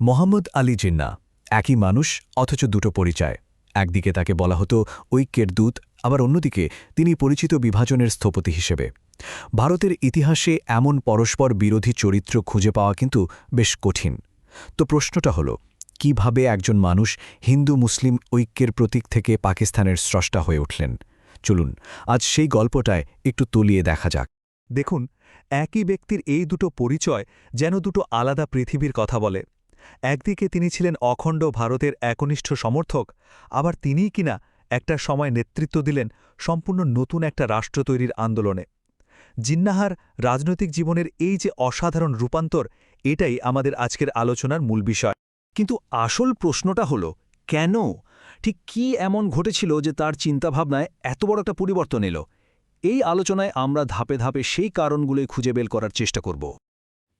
মোহাম্মদ আলী জিন্না, একই মানুষ, অথচ দুটো পরিচয়। একদিকে তাকে বলা হতো ঐক্যের দূত, আবার অন্যদিকে তিনি পরিচিত বিভাজনের স্থপতি হিসেবে। ভারতের ইতিহাসে এমন পরস্পর বিরোধী চরিত্র খুঁজে পাওয়া কিন্তু বেশ কঠিন। তো প্রশ্নটা হল, কীভাবে একজন মানুষ হিন্দু মুসলিম ঐক্যের প্রতীক থেকে পাকিস্তানের স্রষ্টা হয়ে উঠলেন? চলুন, আজ সেই গল্পটায় একটু তলিয়ে দেখা যাক। দেখুন, একই ব্যক্তির এই দুটো পরিচয় যেন দুটো আলাদা পৃথিবীর কথা বলে। একদিকে তিনি ছিলেন অখণ্ড ভারতের একনিষ্ঠ সমর্থক, আবার তিনিই কিনা একটা সময় নেতৃত্ব দিলেন সম্পূর্ণ নতুন একটা রাষ্ট্র তৈরির আন্দোলনে। জিন্নাহার রাজনৈতিক জীবনের এই যে অসাধারণ রূপান্তর, এটাই আমাদের আজকের আলোচনার মূল বিষয়। কিন্তু আসল প্রশ্নটা হলো, কেন? ঠিক কি এমন ঘটেছিল যে তার চিন্তাভাবনায় এত বড় একটা পরিবর্তন এলো? এই আলোচনায় আমরা ধাপে ধাপে সেই কারণগুলোই খুঁজে বের করার চেষ্টা করব।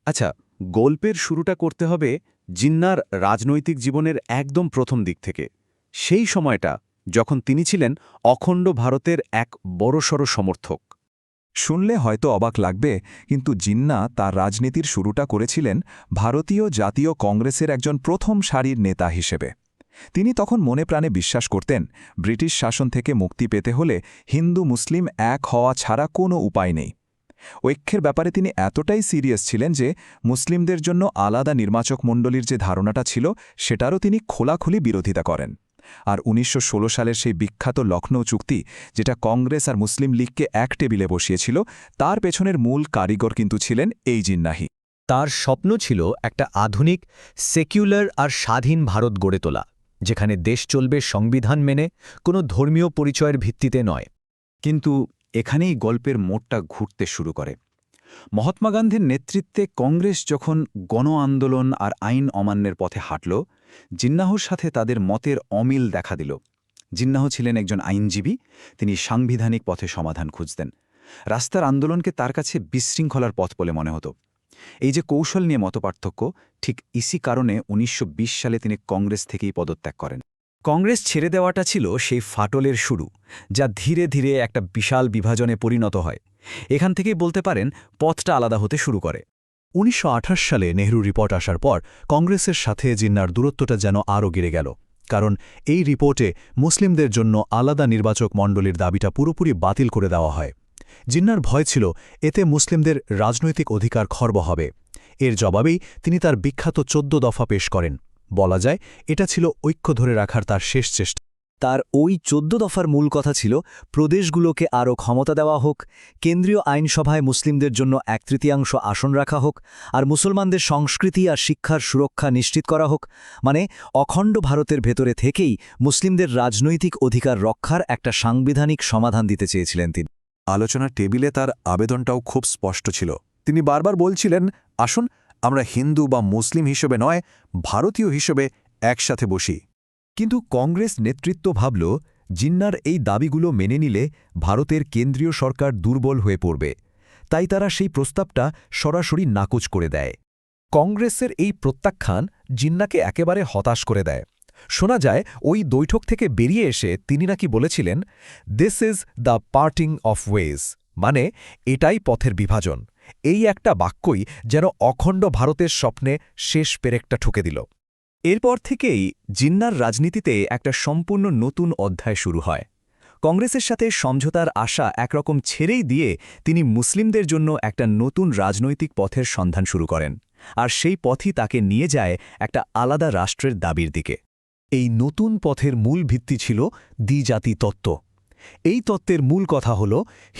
আচ্ছা গল্পের শুরুটা করতে হবে জিন্নার রাজনৈতিক জীবনের একদম প্রথম দিক থেকে। সেই সময়টা যখন তিনি ছিলেন অখণ্ড ভারতের এক বড়সড় সমর্থক। শুনলে হয়তো অবাক লাগবে, কিন্তু জিন্না তার রাজনীতির শুরুটা করেছিলেন ভারতীয় জাতীয় কংগ্রেসের একজন প্রথম সারির নেতা হিসেবে। তিনি তখন মনে প্রাণে বিশ্বাস করতেন, ব্রিটিশ শাসন থেকে মুক্তি পেতে হলে হিন্দু মুসলিম এক হওয়া ছাড়া কোনো উপায় নেই। ঐক্যের ব্যাপারে তিনি এতটাই সিরিয়াস ছিলেন যে মুসলিমদের জন্য আলাদা নির্বাচক মণ্ডলীর যে ধারণাটা ছিল, সেটারও তিনি খোলাখুলি বিরোধিতা করেন। আর উনিশশো ষোলো সালের সেই বিখ্যাত লখনৌ চুক্তি, যেটা কংগ্রেস আর মুসলিম লীগকে এক টেবিলে বসিয়েছিল, তার পেছনের মূল কারিগর কিন্তু ছিলেন এই জিন্নাহি তার স্বপ্ন ছিল একটা আধুনিক সেকুলার আর স্বাধীন ভারত গড়ে তোলা, যেখানে দেশ চলবে সংবিধান মেনে, কোনো ধর্মীয় পরিচয়ের ভিত্তিতে নয়। কিন্তু এখানেই গল্পের মোড়টা ঘুরতে শুরু করে। মহাত্মা গান্ধীর নেতৃত্বে কংগ্রেস যখন গণ আন্দোলন আর আইন অমান্যের পথে হাঁটল, জিন্নাহর সাথে তাদের মতের অমিল দেখা দিল। জিন্নাহ ছিলেন একজন আইনজীবী, তিনি সাংবিধানিক পথে সমাধান খুঁজতেন। রাস্তার আন্দোলনকে তার কাছে বিশৃঙ্খলার পথ বলে মনে হতো। এই যে কৌশল নিয়ে মতপার্থক্য, ঠিক ইসি কারণে উনিশশো বিশ সালে তিনি কংগ্রেস থেকেই পদত্যাগ করেন। কংগ্রেস ছেড়ে দেওয়াটা ছিল সেই ফাটলের শুরু, যা ধীরে ধীরে একটা বিশাল বিভাজনে পরিণত হয়। এখান থেকেই বলতে পারেন, পথটা আলাদা হতে শুরু করে। উনিশশো আঠাশ সালে নেহরু রিপোর্ট আসার পর, কংগ্রেসের সাথে জিন্নার দূরত্বটা যেন আরও গিরে গেল। কারণ এই রিপোর্টে মুসলিমদের জন্য আলাদা নির্বাচক মণ্ডলীর দাবিটা পুরোপুরি বাতিল করে দেওয়া হয়। জিন্নার ভয় ছিল, এতে মুসলিমদের রাজনৈতিক অধিকার খর্ব হবে। এর জবাবেই তিনি তার বিখ্যাত চোদ্দ দফা পেশ করেন। বলা যায়, এটা ছিল ঐক্য ধরে রাখার তার শেষ চেষ্টা। তার ওই চোদ্দ দফার মূল কথা ছিল, প্রদেশগুলোকে আরও ক্ষমতা দেওয়া হোক, কেন্দ্রীয় আইনসভায় মুসলিমদের জন্য এক তৃতীয়াংশ আসন রাখা হোক, আর মুসলমানদের সংস্কৃতি আর শিক্ষার সুরক্ষা নিশ্চিত করা হোক মানে অখণ্ড ভারতের ভেতরে থেকেই মুসলিমদের রাজনৈতিক অধিকার রক্ষার একটা সাংবিধানিক সমাধান দিতে চেয়েছিলেন তিনি। আলোচনার টেবিলে তার আবেদনটাও খুব স্পষ্ট ছিল। তিনি বারবার বলছিলেন, আসুন আমরা হিন্দু বা মুসলিম হিসেবে নয়, ভারতীয় হিসেবে একসাথে বসি। কিন্তু কংগ্রেস নেতৃত্ব ভাবল, জিন্নার এই দাবিগুলো মেনে নিলে ভারতের কেন্দ্রীয় সরকার দুর্বল হয়ে পড়বে। তাই তারা সেই প্রস্তাবটা সরাসরি নাকচ করে দেয়। কংগ্রেসের এই প্রত্যাখ্যান জিন্নাকে একেবারে হতাশ করে দেয়। শোনা যায়, ওই বৈঠক থেকে বেরিয়ে এসে তিনি নাকি বলেছিলেন this is the parting of ways মানে এটাই পথের বিভাজন। এই একটা বাক্যই যেন অখণ্ড ভারতের স্বপ্নে শেষ পেরেকটা ঠুকে দিল। এরপর থেকেই জিন্নার রাজনীতিতে একটা সম্পূর্ণ নতুন অধ্যায় শুরু হয়। কংগ্রেসের সাথে সমঝোতার আশা একরকম ছেড়েই দিয়ে তিনি মুসলিমদের জন্য একটা নতুন রাজনৈতিক পথের সন্ধান শুরু করেন আর সেই পথই তাকে নিয়ে যায় একটা আলাদা রাষ্ট্রের দাবির দিকে। এই নতুন পথের মূল ভিত্তি ছিল দ্বিজাতি তত্ত্ব এই তত্ত্বের মূল কথা হল,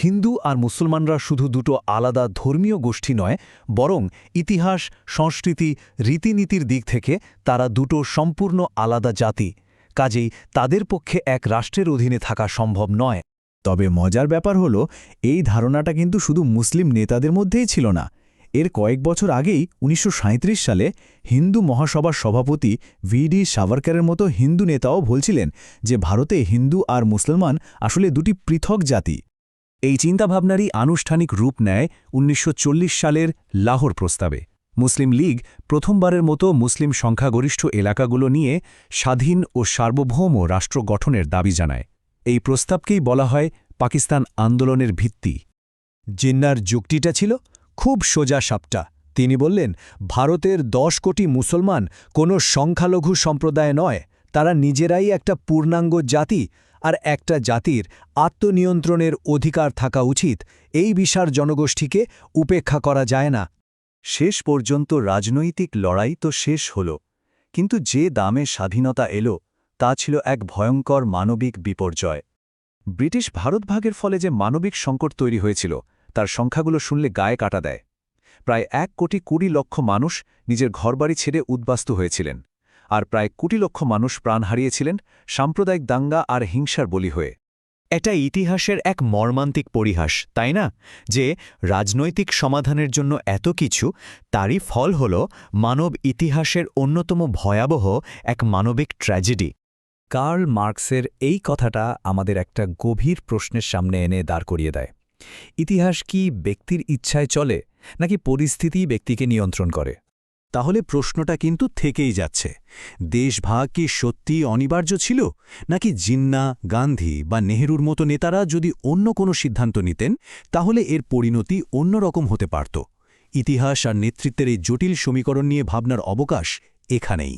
হিন্দু আর মুসলমানরা শুধু দুটো আলাদা ধর্মীয় গোষ্ঠী নয়, বরং ইতিহাস, সংস্কৃতি, রীতিনীতির দিক থেকে তারা দুটো সম্পূর্ণ আলাদা জাতি। কাজেই তাদের পক্ষে এক রাষ্ট্রের অধীনে থাকা সম্ভব নয়। তবে মজার ব্যাপার হল, এই ধারণাটা কিন্তু শুধু মুসলিম নেতাদের মধ্যেই ছিল না। এর কয়েক বছর আগেই উনিশশো সালে হিন্দু মহাসভার সভাপতি ভিডি সাভারকারের মতো হিন্দু নেতাও বলছিলেন যে ভারতে হিন্দু আর মুসলমান আসলে দুটি পৃথক জাতি। এই চিন্তাভাবনারই আনুষ্ঠানিক রূপ নেয় উনিশশো চল্লিশ সালের লাহোর প্রস্তাবে। মুসলিম লীগ প্রথমবারের মতো মুসলিম সংখ্যাগরিষ্ঠ এলাকাগুলো নিয়ে স্বাধীন ও সার্বভৌম রাষ্ট্র গঠনের দাবি জানায়। এই প্রস্তাবকেই বলা হয় পাকিস্তান আন্দোলনের ভিত্তি। জিন্নার যুক্তিটা ছিল খুব সোজা সাপটা। তিনি বললেন, ভারতের দশ কোটি মুসলমান কোনো সংখ্যালঘু সম্প্রদায় নয়। তারা নিজেরাই একটা পূর্ণাঙ্গ জাতি আর একটা জাতির আত্মনিয়ন্ত্রণের অধিকার থাকা উচিত। এই বিশাল জনগোষ্ঠীকে উপেক্ষা করা যায় না। শেষ পর্যন্ত রাজনৈতিক লড়াই তো শেষ হল। কিন্তু যে দামে স্বাধীনতা এলো, তা ছিল এক ভয়ঙ্কর মানবিক বিপর্যয়। ব্রিটিশ ভারতভাগের ফলে যে মানবিক সংকট তৈরি হয়েছিল তার সংখ্যাগুলো শুনলে গায়ে কাটা দেয়। প্রায় এক কোটি কুড়ি লক্ষ মানুষ নিজের ঘরবাড়ি ছেড়ে উদ্বাস্তু হয়েছিলেন, আর প্রায় কোটি লক্ষ মানুষ প্রাণ হারিয়েছিলেন সাম্প্রদায়িক দাঙ্গা আর হিংসার বলি হয়ে। এটা ইতিহাসের এক মর্মান্তিক পরিহাস, তাই না? যে রাজনৈতিক সমাধানের জন্য এত কিছু, তারই ফল হল মানব ইতিহাসের অন্যতম ভয়াবহ এক মানবিক ট্র্যাজেডি। কার্ল মার্কসের এই কথাটা আমাদের একটা গভীর প্রশ্নের সামনে এনে দাঁড় করিয়ে দেয়। ইতিহাস কি ব্যক্তির ইচ্ছায় চলে, নাকি পরিস্থিতি ব্যক্তিকে নিয়ন্ত্রণ করে? তাহলে প্রশ্নটা কিন্তু থেকেই যাচ্ছে। দেশভাগ কি সত্যি অনিবার্য ছিল, নাকি জিন্না, গান্ধী বা নেহরুর মতো নেতারা যদি অন্য কোনো সিদ্ধান্ত নিতেন, তাহলে এর পরিণতি অন্যরকম হতে পারত। ইতিহাস আর নেতৃত্বের এই জটিল সমীকরণ নিয়ে ভাবনার অবকাশ এখানেই।